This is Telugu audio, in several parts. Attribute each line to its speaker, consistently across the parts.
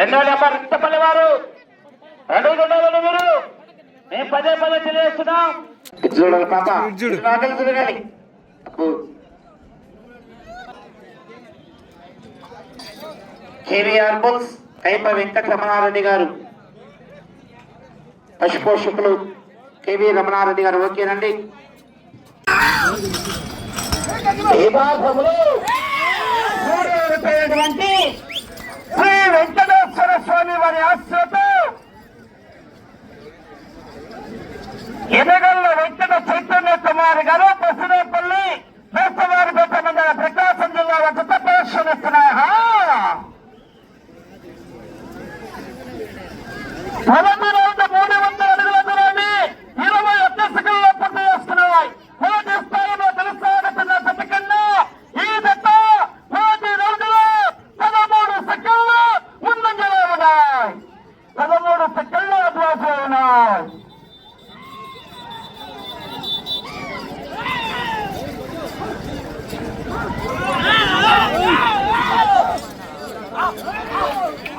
Speaker 1: రెండో నెంబర్ ఇంతపల్లి వారు. రెండు మీరు. మేము పదే పదే తెలియజేస్తున్నాం. చూడాలి పాప. చూడాలి కేవీఆర్ కైప గారు. పశుపోషకులు కేవీ రమణారెడ్డి గారు ఓకేనండి. ఈ భాగంలో వెంకటేశ్వర స్వామి వారి ఆశ్రతో ఎనగల్ల వెంకట చైతన్య కుమార్ గారు పసునేపల్లి వేసవారి పేట మండల ప్రకాశం జిల్లా వద్ద ప్రదర్శనిస్తున్నాయి మొదటి రౌండ్ మూడు వందల అడుగుల దూరాన్ని ఇరవై ఒక్క సెకండ్లో పూర్తి చేస్తున్నాయి మొదటి స్థాయిలో కొనసాగుతున్న జత కన్నా ఈ జత మొదటి రౌండ్లో పదమూడు సెకండ్లు ముందంజలో ఉన్నాయి పదమూడు సెకండ్లు అడ్వాన్స్లో ఉన్నాయి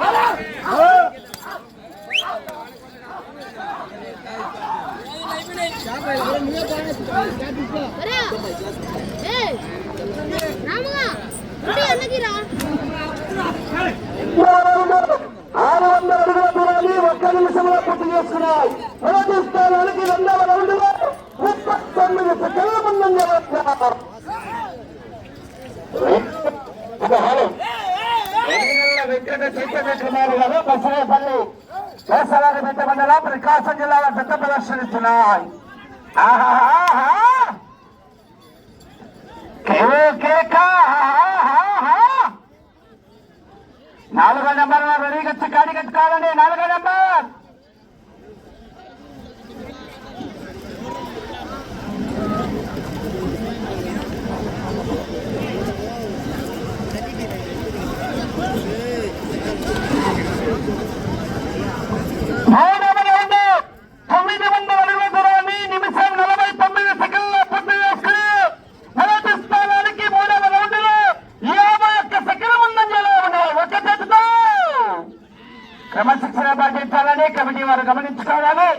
Speaker 2: అరే ఏ రాముగా రెడీ అన్నగిరా
Speaker 1: ఆరు వందల అడుగుల దూరాన్ని ఒక్క నిమిషంలో పూర్తి చేసుకున్నాయి మొదటి స్థానానికి రెండవ రౌండ్లో ముప్పై తొమ్మిది సెకండ్ల ముందంజ వెంకట చైతన్య గారు పెద్ద ప్రకాశం జిల్లాలో పెద్ద ప్రదర్శనిస్తున్నాయి నాలుగో నెంబర్ రెడీ వచ్చి గాడి కట్టుకోవాలండి నాలుగో నెంబర్ మూడవ రౌండ్ తొమ్మిది వందల అడుగుల దూరాన్ని నిమిషం నలభై తొమ్మిది సెకండ్ల పూర్తి చేసుకుని మొదటి స్థానానికి మూడవ రౌండ్లో యాభై ఒక్క సెకండ్ ముందంజలో ఉన్నాయి ఒక చేతితో క్రమశిక్షణ పాటించాలని కమిటీ వారు గమనించుకోవాలి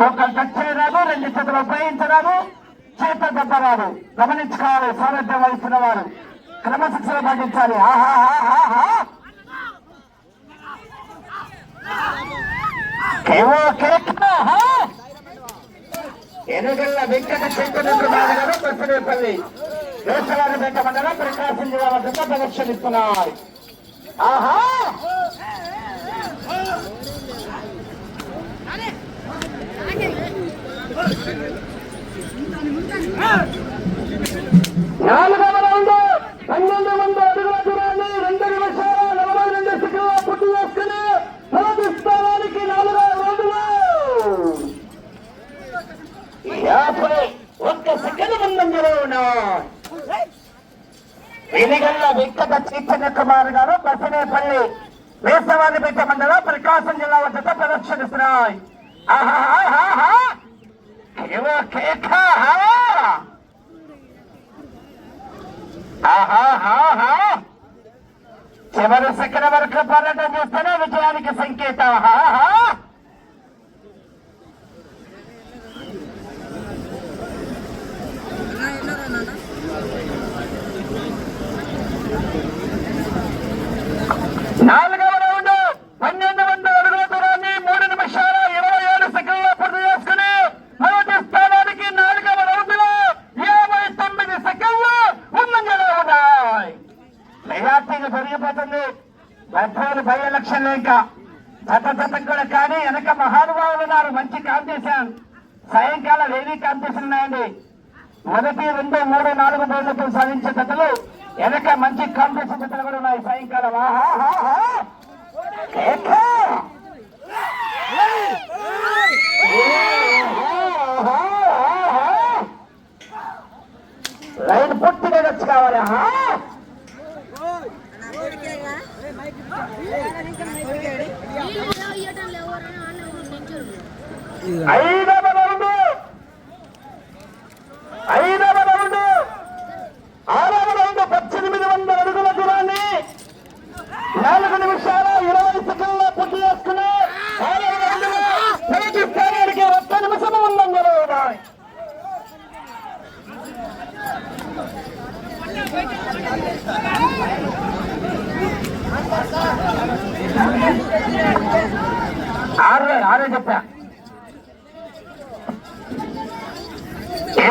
Speaker 1: ఒకరు టచ్ చేయరాదు రెండు చేతులు ఉపయోగించరాదు చేత గమనించుకోవాలి సారథ్యం వహిస్తున్న వారు. క్రమశిక్షణ పాటించాలి. ఆహాహాహాహా ఎనుగల్ల వెంకట చైతన్య కొత్తపల్లి వేసవారి పెద్ద మండలం ప్రకాశం జిల్లా వద్ద ప్రదర్శనిస్తున్నారు ఆహా. Thank you. నాలుగవ రౌండ్ పన్నెండు వందల అడుగుల దూరాన్ని రెండు నిమిషాల నలభై రెండు సెకండ్ల పూర్తి చేసుకుని మొదటి స్థానానికి నాలుగవ రౌండ్లో యాభై ఒక్క సెకండ్ ముందంజలో ఉన్నాయి వెలిగల్ల వెంకట చైతన్య కుమార్ గారు బసనేపల్లి పెట్ట ప్రకాశం జిల్లా వద్ద ప్రదర్శనిస్తున్నాయి ఆహాహాహా. కేవో కేక ఆహాహాహా. చివరి సెకండ్ వరకు పర్యటన చేస్తేనే విజయానికి సంకేతం ఆహాహా. నాలుగవ రౌండ్ పన్నెండు వందల అడుగుల దూరాన్ని మూడు నిమిషాల ఇరవై ఏడు సెకండ్ల పూర్తి చేసుకుని మొదటి స్థానానికి నాలుగవ రౌండ్లో యాభై తొమ్మిది సెకండ్లు ముందంజలో ఉన్నాయి మెజార్టీగా పెరిగిపోతుంది పెట్రోల్ పై ఎలక్షన్ ఇంకా జత కూడా కానీ వెనక మహానుభావులు ఉన్నారు. మంచి కాంపిటీషన్. సాయంకాల హెవీ కాంపిటీషన్ ఉన్నాయండి. మొదటి రెండు మూడు నాలుగు బోర్డులతో సాధించే జతలు వెనక మంచి కాంపిటీషన్ జతలు కూడా ఉన్నాయి. సాయంకాలం ఆహాహాహా. లైన్ పూర్తిగా వచ్చి కావాలి. Aí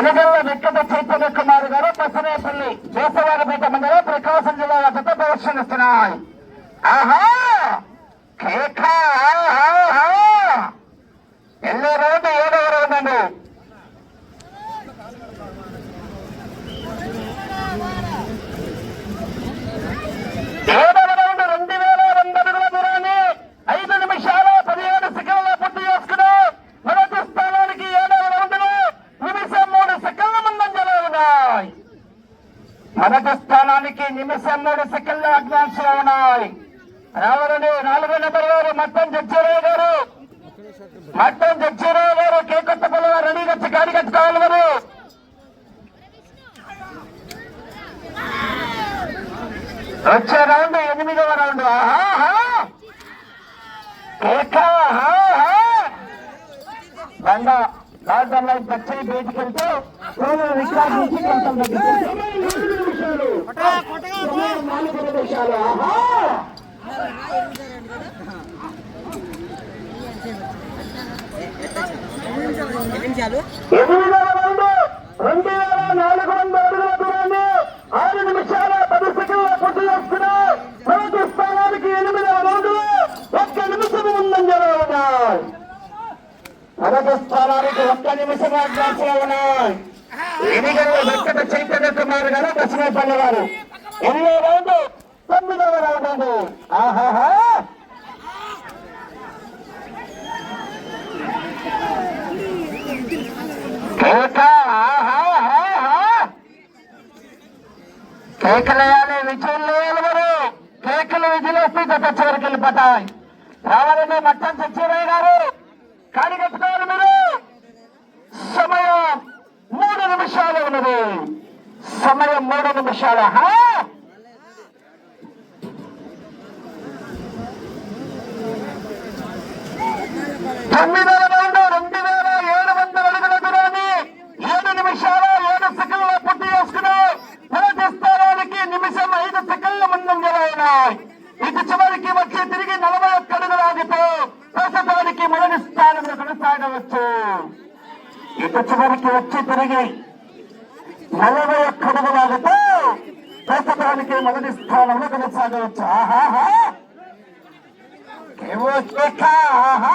Speaker 1: ఎనగల్ల వెంకట చైతన్య కుమార్ గారు పసనేపల్లి దేశవారపేట మండలం ప్రకాశం జిల్లా వద్ద ప్రదర్శనిస్తున్నాయి. ఆహా! కేఖా ఆహా! ఎన్నో రౌండ్ ఏడవ రౌండ్ అండి ఏడవ రౌండ్ రెండు వేల రెండు అడుగుల దూరాన్ని ఐదు నిమిషాల పదిహేడు సెకండ్ల పూర్తి చేసుకుని మొదటి స్థానానికి ఏడవ రౌండ్లో నిమిషం మూడు సెకండ్ల ముందంజలో ఉన్నాయి మొదటి స్థానానికి నిమిషం మూడు సెకండ్ల అడ్వాన్స్లో ఉన్నాయి రావాలని నాలుగో నెంబర్ గారు మట్టం జడ్జీరావు గారు మట్టం జడ్జీరావు గారు కేకొత్తపల్లి వారు రెడీగా వచ్చి గాడి కట్టుకోవాలి వారు వచ్చే రౌండ్ ఎనిమిదవ రౌండ్. బండ లాక్డౌన్ లైన్ పచ్చని బయటికి వెళ్తే రికార్డ్ నుంచి కొంచెం. నాలుగు ఆహా ఎనిమిదవ రౌండ్ రెండు వేల నాలుగు వందల అడుగుల దూరాన్ని ఆరు నిమిషాల స్థానానికి ఒక్క నిమిషం ముందంజలో ఉన్నాయి మొదటి స్థానానికి ఒక్క నిమిషం అడ్వాన్స్లో ఉన్నాయి ఎనిమిదవ వెంకట చైతన్య కుమార్ గారు దశమపల్లి గారు ఎనిమిదవ రౌండ్ తొమ్మిదవ రౌండ్ అండి ఆహాహా కేకలేయాలి విజయం లేయాలి మరి. కేకలు విజయలేస్తే జత చివరికి వెళ్ళిపోతాయి. రావాలని మట్టం సత్యరాయ్ గారు. కాడి కట్టుకోవాలి మీరు. సమయం మూడు నిమిషాలు ఉన్నది. సమయం మూడు నిమిషాలు. తొమ్మిదో తొమ్మిదవ రౌండ్ రెండు వేల ఏడు వందల అడుగుల దూరాన్ని ఏడు నిమిషాల ఏడు సెకండ్ల పూర్తి చేసుకున్నాయి మొదటి స్థానానికి నిమిషం ఐదు సెకండ్ల ముందంజలో ఉన్నాయి ఇటు చివరికి వచ్చి తిరిగి నలభై ఒక్క అడుగులు ఆగితే ప్రస్తుతానికి మొదటి స్థానంలో కొనసాగవచ్చు. ఇటు చివరికి వచ్చి తిరిగి నలభై ఒక్క అడుగులు ఆగితే ప్రస్తుతానికి మొదటి స్థానంలో కొనసాగవచ్చు. ఆహాహా! ఏవో కేక, ఆహా!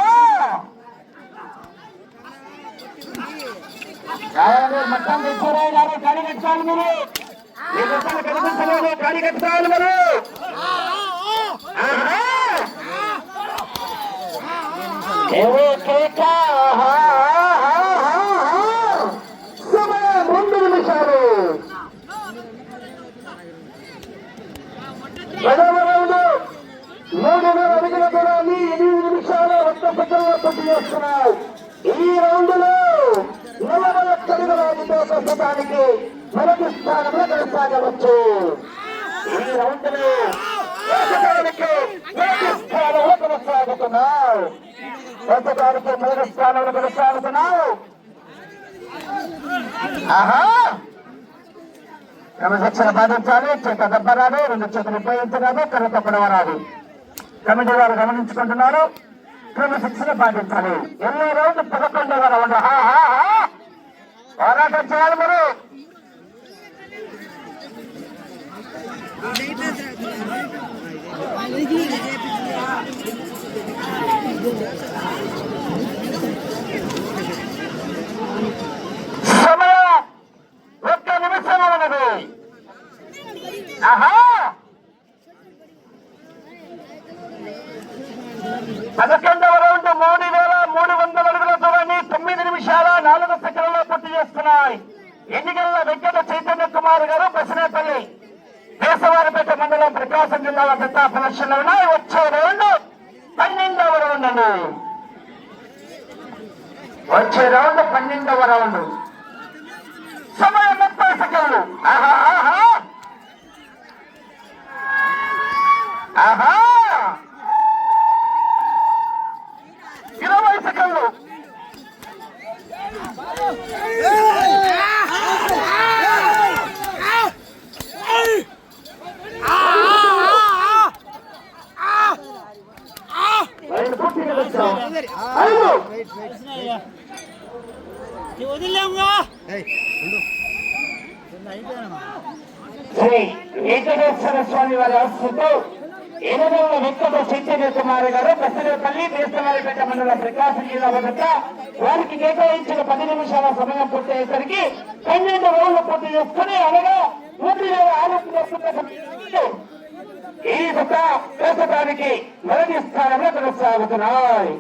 Speaker 1: రావాలి మట్టం గారు కాడి మీరు. కనిపించలేదు కాడి మీరు ఆహా! ఏవో కేక, ఆహా, ఆహా, ఆహా. సమయం రెండు నిమిషాలు మూడు వేల అడుగుల దూరాన్ని ఎనిమిది నిమిషాల ఒక్క సెకండ్ల పూర్తి చేస్తున్నాయి ఈ రౌండ్లో నలభై ఒక్క అడుగుల ప్రస్తుతానికి మొదటి స్థానంలో కొనసాగవచ్చు ఈ లో మొదటి స్థానంలో కొనసాగుతున్నావు మొదటి స్థానంలో కొనసాగుతున్నావు ఆహా క్రమశిక్షణ పాటించాలి చేత దెబ్బరాదు రెండు చేతులు ఉపయోగించరాదు కర్ర తప్పడవరాదు కమిటీ వారు గమనించుకుంటున్నారు క్రమశిక్షణ పాటించాలి ఎన్నో రోజులు పదకొండవ రౌండ్ హా, హా, పోరాటం చేయాలి మరి Thank you. పదకొండవ రౌండ్ మూడు వేల మూడు వందల అడుగుల దూరాన్ని తొమ్మిది నిమిషాల నాలుగు సెకండ్లో పూర్తి చేస్తున్నాయి ఎన్నికల్లో వెంకట చైతన్య కుమార్ గారు బసినేపల్లి దేశవారిపేట మండలం ప్రకాశం జిల్లా జత ప్రదర్శనలు ఉన్నాయి. వచ్చే రౌండ్ పన్నెండవ రౌండ్ అండి. వచ్చే రౌండ్ పన్నెండవ రౌండ్. సమయం ముప్పై సెకండ్లు. ఆహా ఆహా. ఆహా ఇరవై సెకండ్లు శ్రీ వెంకటేశ్వర స్వామి వారి ఆశతో ఎనదవ చైతన్య కుమార్ గారు పెద్దపల్లి దేశవారిపేట మండల ప్రకాశం జిల్లా వద్ద వారికి కేటాయించిన పది నిమిషాల సమయం పూర్తయ్యేసరికి పన్నెండు రోజులు పూర్తి చేసుకుని అనగా పూర్తి ఆరోగ్య ఈ యొక్క ప్రస్తుతానికి మొదటి స్థానంలో కొనసాగుతున్నాయి.